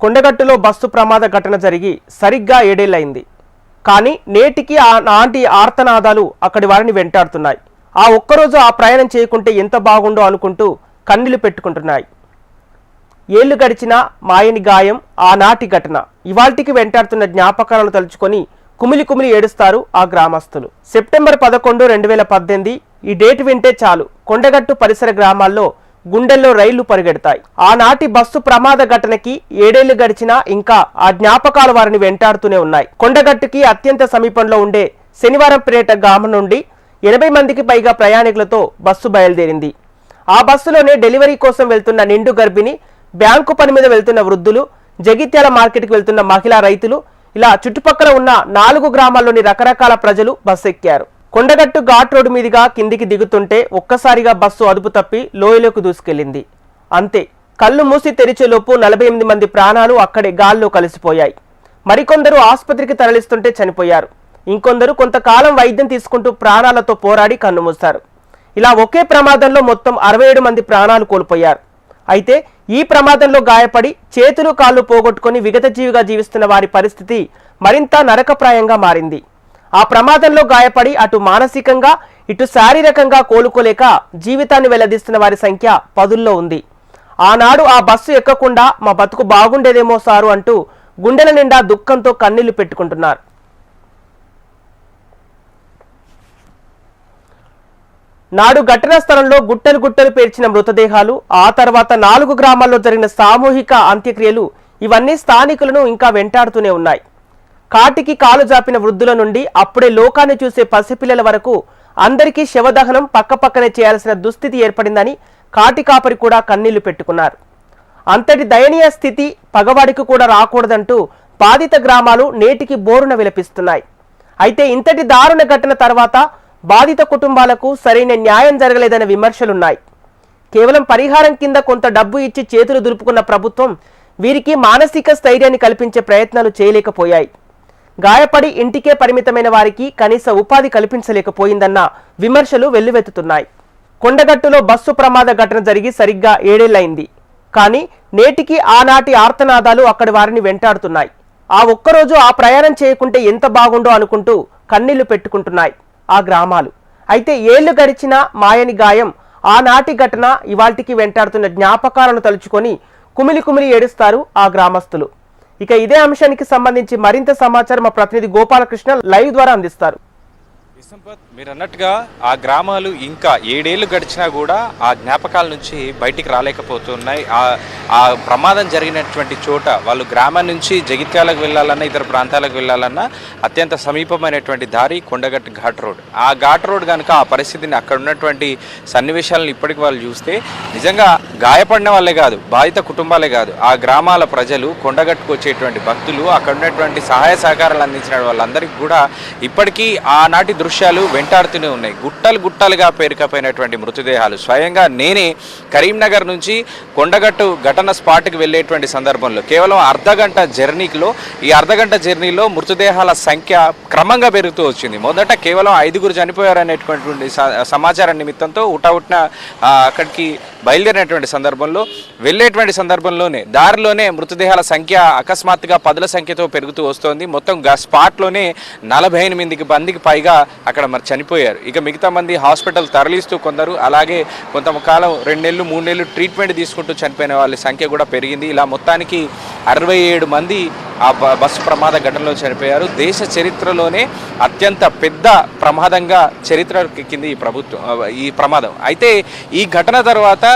కొండగట్టులో bus ప్రమాద ఘటన జరిగి సరిగ్గా ఏడేళ్ళైంది కానీ నేటికి ఆ నాటి ఆర్తనాదాలు అక్కడి వారిని వెంటాడుతున్నాయి. ఆ ఒక్కరోజు ఆ ప్రయాణం చేయకుంటే ఎంత బాగుండో అనుకుంటూ కన్నీళ్ళు పెట్టుకుంటున్నాయి. ఏళ్ళు గడిచినా మాయని గాయం ఆనాటి ఘటన. ఇవాల్టికి వెంటాడుతున్న జ్ఞాపకాలను తలుచుకొని కుమిలి కుమిలి ఏడుస్తారు ఆ గ్రామస్తులు. సెప్టెంబర్ పదకొండు రెండు వేల పద్దెనిమిది ఈ డేట్ వింటే చాలు. కొండగట్టు పరిసర గ్రామాల్లో గుండెల్లో రైళ్ళు పరిగెడతాయి. ఆనాటి బస్సు ప్రమాద ఘటనకి ఏడేళ్ళు గడిచినా ఇంకా ఆ జ్ఞాపకాలు వారిని వెంటాడుతూనే ఉన్నాయి. కొండగట్టుకి అత్యంత సమీపంలో ఉండే శనివారం పేట గ్రామం నుండి ఎనభై మందికి పైగా ప్రయాణికులతో బస్సు బయలుదేరింది. ఆ బస్సులోనే డెలివరీ కోసం వెళ్తున్న నిండు గర్భిణి బ్యాంకు పని మీద వెళ్తున్న వృద్ధులు జగిత్యాల మార్కెట్కి వెళ్తున్న మహిళా రైతులు ఇలా చుట్టుపక్కల ఉన్న నాలుగు గ్రామాల్లోని రకరకాల ప్రజలు బస్సు ఎక్కారు. కొండగట్టు ఘాట్ రోడ్డు మీదుగా కిందికి దిగుతుంటే ఒక్కసారిగా బస్సు అదుపు తప్పి లోయలోకి దూసుకెళ్ళింది అంతే కళ్ళు మూసి తెరిచేలోపు నలభై ఎనిమిది మంది ప్రాణాలు అక్కడే గాల్లో కలిసిపోయాయి. మరికొందరు ఆసుపత్రికి తరలిస్తుంటే చనిపోయారు. ఇంకొందరు కొంతకాలం వైద్యం తీసుకుంటూ ప్రాణాలతో పోరాడి కన్నుమూశారు ఇలా ఒకే ప్రమాదంలో మొత్తం అరవై ఏడు మంది ప్రాణాలు కోల్పోయారు. అయితే ఈ ప్రమాదంలో గాయపడి చేతులు కాళ్ళు పోగొట్టుకొని విగతజీవిగా జీవిస్తున్న వారి పరిస్థితి మరింత నరకప్రాయంగా మారింది. ఆ ప్రమాదంలో గాయపడి అటు మానసికంగా ఇటు శారీరకంగా కోలుకోలేక జీవితాన్ని వెల్లదీస్తున్న వారి సంఖ్య పదుల్లో ఉంది. ఆనాడు ఆ బస్సు ఎక్కకుండా మా బతుకు బాగుండేదేమో సారు అంటూ గుండెల నిండా దుఃఖంతో కన్నీళ్ళు పెట్టుకుంటున్నారు. నాడు ఘటన స్థలంలో గుట్టలు గుట్టలు పేర్చిన మృతదేహాలు ఆ తర్వాత నాలుగు గ్రామాల్లో జరిగిన సామూహిక అంత్యక్రియలు ఇవన్నీ స్థానికులను ఇంకా వెంటాడుతూనే ఉన్నాయి. కాటికి కాలు జాపిన వృద్ధుల నుండి అప్పుడే లోకాన్ని చూసే పసిపిల్లల వరకు అందరికీ శవదహనం పక్కపక్కనే చేయాల్సిన దుస్థితి ఏర్పడిందని కాటి కాపరి కూడా కన్నీళ్ళు పెట్టుకున్నారు. అంతటి దయనీయ స్థితి పగవాడికి కూడా రాకూడదంటూ బాధిత గ్రామాలు నేటికి బోరున విలపిస్తున్నాయి. అయితే ఇంతటి దారుణ ఘటన తర్వాత బాధిత కుటుంబాలకు సరైన న్యాయం జరగలేదనే విమర్శలున్నాయి. కేవలం పరిహారం కింద కొంత డబ్బు ఇచ్చి చేతులు దులుపుకున్న ప్రభుత్వం వీరికి మానసిక స్థైర్యాన్ని కల్పించే ప్రయత్నాలు చేయలేకపోయాయి. గాయపడి ఇంటికే పరిమితమైన వారికి కనీస ఉపాధి కల్పించలేకపోయిందన్న విమర్శలు వెల్లువెత్తుతున్నాయి. కొండగట్టులో బస్సు ప్రమాద ఘటన జరిగి సరిగ్గా ఏడేళ్ళైంది కానీ నేటికి ఆనాటి ఆర్తనాదాలు అక్కడి వారిని వెంటాడుతున్నాయి. ఆ ఒక్కరోజు ఆ ప్రయాణం చేయకుంటే ఎంత బాగుండో అనుకుంటూ కన్నీళ్ళు పెట్టుకుంటున్నాయి ఆ గ్రామాలు. అయితే ఏళ్ళు గడిచిన మాయని గాయం ఆనాటి ఘటన ఇవాల్టికి వెంటాడుతున్న జ్ఞాపకాలను తలుచుకొని కుమిలి కుమిలి ఏడుస్తారు ఆ గ్రామస్తులు. ఇక ఇదే అంశానికి సంబంధించి మరింత సమాచారం మా ప్రతినిధి గోపాలకృష్ణ లైవ్ ద్వారా అందిస్తారు. సంపత్ మీరు అన్నట్టుగా ఆ గ్రామాలు ఇంకా ఏడేళ్ళు గడిచినా కూడా ఆ జ్ఞాపకాల నుంచి బయటికి రాలేకపోతున్నాయి. ఆ ఆ ప్రమాదం జరిగినటువంటి చోట వాళ్ళు గ్రామం నుంచి జగిత్యాలకు వెళ్ళాలన్నా ఇతర ప్రాంతాలకు వెళ్ళాలన్నా అత్యంత సమీపమైనటువంటి దారి కొండగట్టు ఘాట్ రోడ్. ఆ ఘాట్ రోడ్ కనుక ఆ పరిస్థితిని అక్కడ ఉన్నటువంటి సన్నివేశాలను ఇప్పటికి వాళ్ళు చూస్తే నిజంగా గాయపడిన వాళ్ళే కాదు బాధిత కుటుంబాలే కాదు ఆ గ్రామాల ప్రజలు కొండగట్టుకు వచ్చేటువంటి భక్తులు అక్కడ ఉన్నటువంటి సహాయ సహకారాలు అందించిన వాళ్ళందరికీ కూడా ఇప్పటికీ ఆనాటి దృశ్యాలు వెంటాడుతూనే ఉన్నాయి. గుట్టలు గుట్టలుగా పేరుకపోయినటువంటి మృతదేహాలు. స్వయంగా నేనే కరీంనగర్ నుంచి కొండగట్టు ఘటన స్పాట్కి వెళ్ళేటువంటి సందర్భంలో కేవలం అర్ధగంట జర్నీలో ఈ అర్ధగంట జర్నీలో మృతదేహాల సంఖ్య క్రమంగా పెరుగుతూ వచ్చింది. మొదట కేవలం ఐదుగురు చనిపోయారనేటువంటి స- సమాచారం నిమిత్తంతో ఉటవుట్న అక్కడికి బయలుదేరినటువంటి సందర్భంలో వెళ్ళేటువంటి సందర్భంలోనే దారిలోనే మృతదేహాల సంఖ్య అకస్మాత్తుగా పదుల సంఖ్యతో పెరుగుతూ వస్తోంది. మొత్తం స్పాట్లోనే నలభై ఎనిమిదికి మందికి పైగా అక్కడ మరి చనిపోయారు. ఇక మిగతా మంది హాస్పిటల్ తరలిస్తూ కొందరు అలాగే కొంతకాలం రెండు నెలలు మూడు నెలలు ట్రీట్మెంట్ తీసుకుంటూ చనిపోయిన వాళ్ళ సంఖ్య కూడా పెరిగింది. ఇలా మొత్తానికి అరవై ఏడు మంది ఆ బ- బస్సు ప్రమాద ఘటనలో చనిపోయారు. దేశ చరిత్రలోనే అత్యంత పెద్ద ప్రమాదంగా చరిత్ర ఎక్కింది ఈ ప్రభుత్వం ఈ ప్రమాదం. అయితే ఈ ఘటన తర్వాత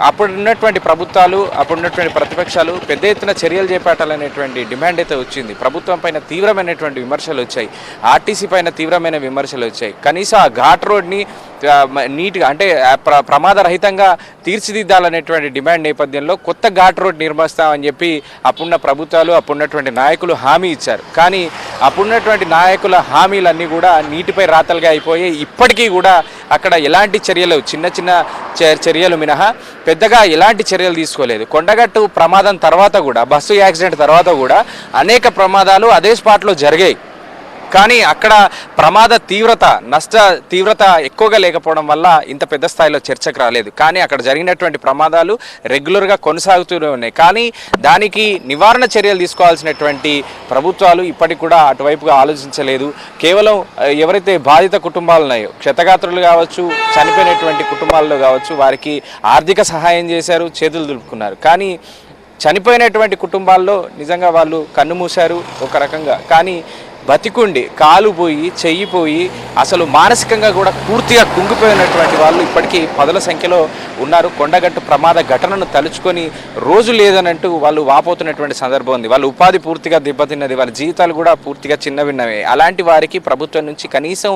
అప్పుడు ఉన్నటువంటి ప్రభుత్వాలు అప్పుడు ఉన్నటువంటి ప్రతిపక్షాలు పెద్ద ఎత్తున చర్యలు చేపట్టాలనేటువంటి డిమాండ్ అయితే వచ్చింది. ప్రభుత్వం పైన తీవ్రమైనటువంటి విమర్శలు వచ్చాయి. ఆర్టీసీ పైన తీవ్రమైన విమర్శలు వచ్చాయి. కనీసం ఆ ఘాట్ రోడ్ని నీట్గా అంటే ప్ర ప్రమాదరహితంగా తీర్చిదిద్దాలనేటువంటి డిమాండ్ నేపథ్యంలో కొత్త ఘాట్ రోడ్ నిర్మిస్తామని చెప్పి అప్పుడున్న ప్రభుత్వాలు అప్పుడున్నటువంటి నాయకులు హామీ ఇచ్చారు. కానీ అప్పుడున్నటువంటి నాయకుల హామీలన్నీ కూడా నీటిపై రాతలుగా అయిపోయి ఇప్పటికీ కూడా అక్కడ ఎలాంటి చర్యలు చిన్న చిన్న చ- చర్యలు మినహా పెద్దగా ఎలాంటి చర్యలు తీసుకోలేదు. కొండగట్టు ప్రమాదం తర్వాత కూడా బస్సు యాక్సిడెంట్ తర్వాత కూడా అనేక ప్రమాదాలు అదే స్పాట్లో జరిగాయి. కానీ అక్కడ ప్రమాద తీవ్రత నష్ట తీవ్రత ఎక్కువగా లేకపోవడం వల్ల ఇంత పెద్ద స్థాయిలో చర్చకు రాలేదు. కానీ అక్కడ జరిగినటువంటి ప్రమాదాలు రెగ్యులర్గా కొనసాగుతూనే ఉన్నాయి. కానీ దానికి నివారణ చర్యలు తీసుకోవాల్సినటువంటి ప్రభుత్వాలు ఇప్పటికి కూడా అటువైపుగా ఆలోచించలేదు. కేవలం ఎవరైతే బాధిత కుటుంబాలు ఉన్నాయో క్షతగాత్రులు కావచ్చు చనిపోయినటువంటి కుటుంబాల్లో కావచ్చు వారికి ఆర్థిక సహాయం చేశారు చేతులు దులుపుకున్నారు. కానీ చనిపోయినటువంటి కుటుంబాల్లో నిజంగా వాళ్ళు కన్ను మూశారు ఒక రకంగా. కానీ బతికుండి కాలు పోయి చెయ్యి పోయి అసలు మానసికంగా కూడా పూర్తిగా కుంగిపోయినటువంటి వాళ్ళు ఇప్పటికీ పదుల సంఖ్యలో ఉన్నారు. కొండగట్టు ప్రమాద ఘటనను తలుచుకొని రోజు లేదనంటూ వాళ్ళు వాపోతున్నటువంటి సందర్భం ఉంది. వాళ్ళు ఉపాధి పూర్తిగా దెబ్బతిన్నది వాళ్ళ జీవితాలు కూడా పూర్తిగా చిన్నవిన్నవే. అలాంటి వారికి ప్రభుత్వం నుంచి కనీసం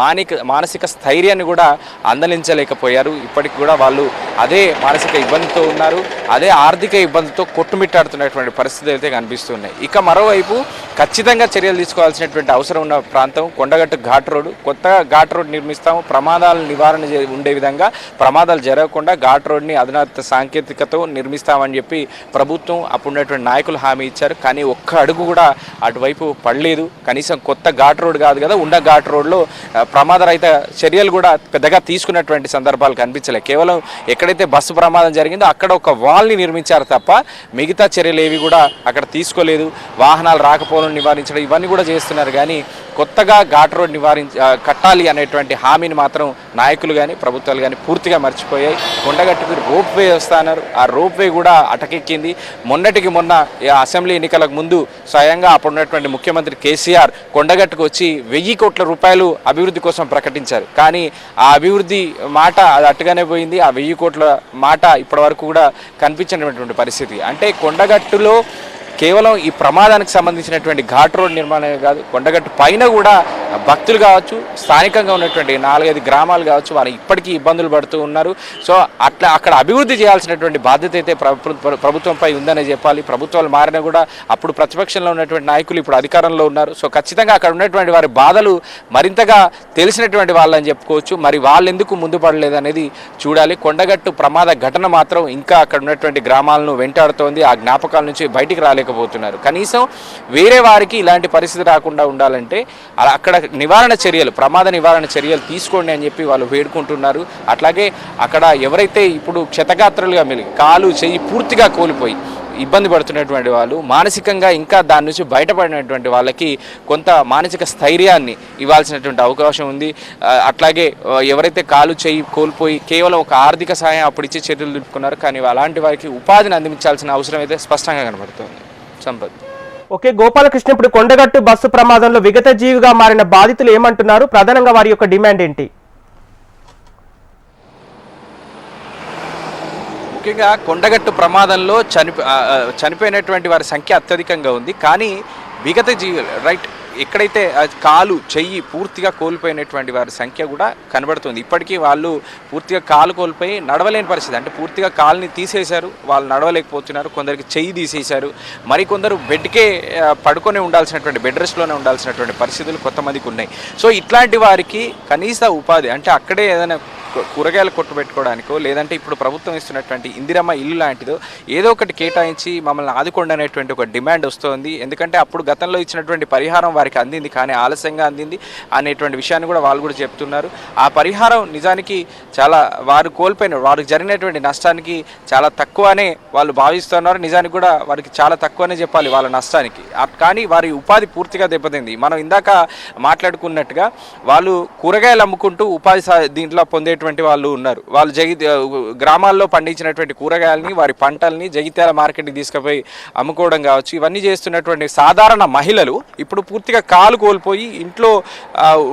మానిక మానసిక స్థైర్యాన్ని కూడా అందలించలేకపోయారు ఇప్పటికి కూడా వాళ్ళు అదే మానసిక ఇబ్బందితో ఉన్నారు. అదే ఆర్థిక ఇబ్బందితో కొట్టుమిట్టాడుతున్నటువంటి పరిస్థితులు అయితే కనిపిస్తున్నాయి. ఇక మరోవైపు ఖచ్చితంగా చర్యలు తీసుకోవాల్సినటువంటి అవసరం ఉన్న ప్రాంతం కొండగట్టు ఘాట్ రోడ్ కొత్తగా ఘాట్ రోడ్ నిర్మిస్తాము. ప్రమాదాల నివారణ ఉండే విధంగా ప్రమాదాలు జరగకుండా ఘాట్ రోడ్ని అధునాత సాంకేతికతో నిర్మిస్తామని చెప్పి ప్రభుత్వం అప్పుడున్నటువంటి నాయకులు హామీ ఇచ్చారు. కానీ ఒక్క అడుగు కూడా అటువైపు పడలేదు. కనీసం కొత్త ఘాట్ రోడ్ కాదు కదా ఉన్న ఘాట్ రోడ్లో ప్రమాదరహిత చర్యలు కూడా పెద్దగా తీసుకున్నటువంటి సందర్భాలు కనిపించలేదు కేవలం ఎక్కడైతే బస్సు ప్రమాదం జరిగిందో అక్కడ ఒక వాల్ని నిర్మించారు తప్ప మిగతా చర్యలు ఏవి కూడా అక్కడ తీసుకోలేదు. వాహనాలు రాకపోవడం నివారించడం ఇవన్నీ కూడా చేస్తున్నారు. కానీ కొత్తగా ఘాట్ రోడ్ నివారించ కట్టాలి అనేటువంటి హామీని మాత్రం నాయకులు కానీ ప్రభుత్వాలు కానీ పూర్తిగా మర్చిపోయాయి. కొండగట్టుకు రోప్ వే వస్తున్నారు ఆ రోప్ వే కూడా అటకెక్కింది. మొన్నటికి మొన్న అసెంబ్లీ ఎన్నికలకు ముందు స్వయంగా అప్పుడున్నటువంటి ముఖ్యమంత్రి కేసీఆర్ కొండగట్టుకు వచ్చి వెయ్యి కోట్ల రూపాయలు అభివృద్ధి కోసం ప్రకటించారు. కానీ ఆ అభివృద్ధి మాట అది అట్టుగానే పోయింది. ఆ వెయ్యి కోట్ల మాట ఇప్పటివరకు కూడా కనిపించినటువంటి పరిస్థితి. అంటే కొండగట్టులో కేవలం ఈ ప్రమాదానికి సంబంధించినటువంటి ఘాట్ రోడ్ నిర్మాణమే కాదు కొండగట్టు పైన కూడా భక్తులు కావచ్చు స్థానికంగా ఉన్నటువంటి నాలుగైదు గ్రామాలు కావచ్చు వాళ్ళు ఇప్పటికీ ఇబ్బందులు పడుతూ ఉన్నారు. సో అట్లా అక్కడ అభివృద్ధి చేయాల్సినటువంటి బాధ్యత అయితే ప్రభుత్వంపై ఉందనే చెప్పాలి. ప్రభుత్వాలు మారినా కూడా అప్పుడు ప్రతిపక్షంలో ఉన్నటువంటి నాయకులు ఇప్పుడు అధికారంలో ఉన్నారు. సో ఖచ్చితంగా అక్కడ ఉన్నటువంటి వారి బాధలు మరింతగా తెలిసినటువంటి వాళ్ళని చెప్పుకోవచ్చు. మరి వాళ్ళు ఎందుకు ముందు పడలేదు అనేది చూడాలి. కొండగట్టు ప్రమాద ఘటన మాత్రం ఇంకా అక్కడ ఉన్నటువంటి గ్రామాలను వెంటాడుతోంది. ఆ జ్ఞాపకాల నుంచి బయటికి రాలేదు చేయలేకపోతున్నారు కనీసం వేరే వారికి ఇలాంటి పరిస్థితి రాకుండా ఉండాలంటే అక్కడ నివారణ చర్యలు ప్రమాద నివారణ చర్యలు తీసుకోండి అని చెప్పి వాళ్ళు వేడుకుంటున్నారు. అట్లాగే అక్కడ ఎవరైతే ఇప్పుడు క్షతగాత్రులుగా మెలిగి కాలు చెయ్యి పూర్తిగా కోల్పోయి ఇబ్బంది పడుతున్నటువంటి వాళ్ళు మానసికంగా ఇంకా దాని నుంచి బయటపడినటువంటి వాళ్ళకి కొంత మానసిక స్థైర్యాన్ని ఇవ్వాల్సినటువంటి అవకాశం ఉంది. అట్లాగే ఎవరైతే కాలు చేయి కోల్పోయి కేవలం ఒక ఆర్థిక సహాయం అప్పుడు ఇచ్చి చర్యలు దులుపుకున్నారు కానీ అలాంటి వారికి ఉపాధిని అందించాల్సిన అవసరం అయితే స్పష్టంగా కనబడుతుంది. సంపత్. ఓకే గోపాలకృష్ణ ఇప్పుడు కొండగట్టు బస్సు ప్రమాదంలో విగత జీవిగా మారిన బాధితులు ఏమంటున్నారు? ప్రధానంగా వారి యొక్క డిమాండ్ ఏంటి? ముఖ్యంగా కొండగట్టు ప్రమాదంలో చనిపో చనిపోయినటువంటి వారి సంఖ్య అత్యధికంగా ఉంది. కానీ విగత జీవులు రైట్ ఎక్కడైతే కాలు చెయ్యి పూర్తిగా కోల్పోయినటువంటి వారి సంఖ్య కూడా కనబడుతుంది. ఇప్పటికీ వాళ్ళు పూర్తిగా కాలు కోల్పోయి నడవలేని పరిస్థితి. అంటే పూర్తిగా కాలుని తీసేశారు వాళ్ళు నడవలేకపోతున్నారు కొందరికి చెయ్యి తీసేశారు. మరికొందరు బెడ్కే పడుకొని ఉండాల్సినటువంటి బెడ్ రెస్ట్లోనే ఉండాల్సినటువంటి పరిస్థితులు కొంతమందికి ఉన్నాయి. సో ఇట్లాంటి వారికి కనీస ఉపాధి అంటే అక్కడే ఏదైనా కూరగాయలు కొట్టు పెట్టుకోవడానికో లేదంటే ఇప్పుడు ప్రభుత్వం ఇస్తున్నటువంటి ఇందిరమ్మ ఇల్లు లాంటిదో ఏదో ఒకటి కేటాయించి మమ్మల్ని ఆదుకోండి అనేటువంటి ఒక డిమాండ్ వస్తోంది. ఎందుకంటే అప్పుడు గతంలో ఇచ్చినటువంటి పరిహారం వారికి అందింది కానీ ఆలస్యంగా అందింది అనేటువంటి విషయాన్ని కూడా వాళ్ళు కూడా చెప్తున్నారు. ఆ పరిహారం నిజానికి చాలా వారు కోల్పోయిన వారికి జరిగినటువంటి నష్టానికి చాలా తక్కువనే వాళ్ళు భావిస్తున్నారు. నిజానికి కూడా వారికి చాలా తక్కువనే చెప్పాలి వాళ్ళ నష్టానికి. కానీ వారి ఉపాధి పూర్తిగా దెబ్బతింది. మనం ఇందాక మాట్లాడుకున్నట్టుగా వాళ్ళు కూరగాయలు అమ్ముకుంటూ ఉపాధి దీంట్లో పొందేటువంటి వాళ్ళు ఉన్నారు. వాళ్ళు జగి గ్రామాల్లో పండించినటువంటి కూరగాయలని వారి పంటల్ని జగిత్యాల మార్కెట్కి తీసుకుపోయి అమ్ముకోవడం కావచ్చు ఇవన్నీ చేస్తున్నటువంటి సాధారణ మహిళలు ఇప్పుడు పూర్తిగా కాలు కోల్పోయి ఇంట్లో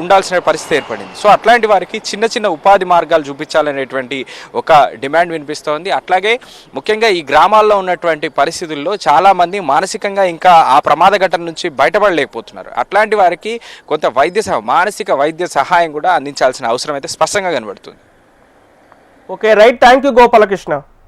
ఉండాల్సిన పరిస్థితి ఏర్పడింది. సో అట్లాంటి వారికి చిన్న చిన్న ఉపాధి మార్గాలు చూపించాలనేటువంటి ఒక డిమాండ్ వినిపిస్తోంది. అట్లాగే ముఖ్యంగా ఈ గ్రామాల్లో ఉన్నటువంటి పరిస్థితుల్లో చాలామంది మానసికంగా ఇంకా ఆ ప్రమాద ఘటన నుంచి బయటపడలేకపోతున్నారు. అట్లాంటి వారికి కొంత వైద్య సహ మానసిక వైద్య సహాయం కూడా అందించాల్సిన అవసరం అయితే స్పష్టంగా కనబడుతుంది. Okay right thank you Gopalakrishna